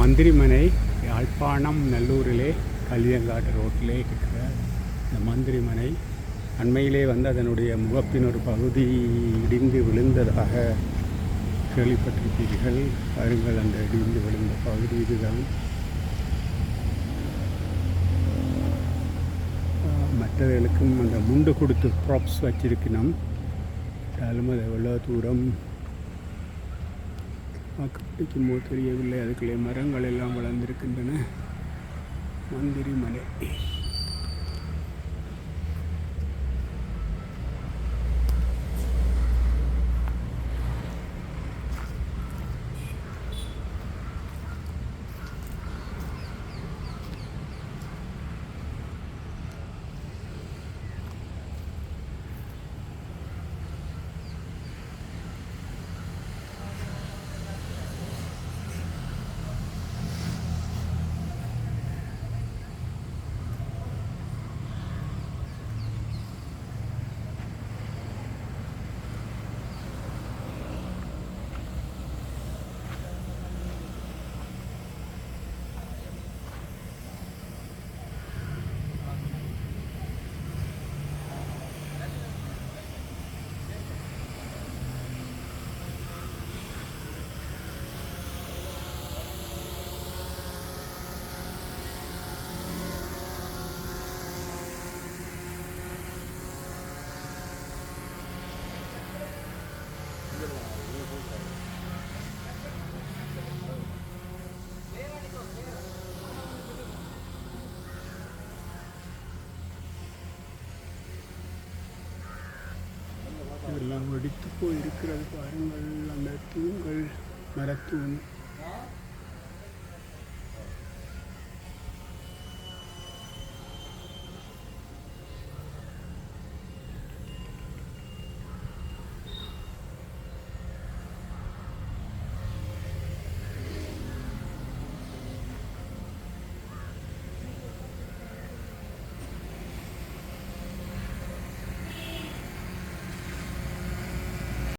மந்திரிமனை யாழ்ப்பாணம் நல்லூரிலே கலியங்காட்டு ரோட்டிலே இருக்கிற இந்த மந்திரிமனை அண்மையிலே வந்து அதனுடைய முகப்பின் ஒரு பகுதி இடிந்து விழுந்ததாக கேள்விப்பட்டிருப்பீர்கள். பாருங்கள் அந்த இடிந்து விழுந்த பகுதி இதுதான். மற்றவர்களுக்கும் அந்த முண்டு கொடுத்து ப்ராப்ஸ் வச்சிருக்கணும் இருந்தாலும் அது எவ்வளோ தூரம் பிடிக்குமோ தெரியவில்லை. அதுக்குள்ளே மரங்கள் எல்லாம் வளர்ந்திருக்கின்றன. மந்திரி மலை இதெல்லாம் வெடித்து போயிருக்கிறது பாருங்கள். அந்த தூண்கள் மரத்தூண்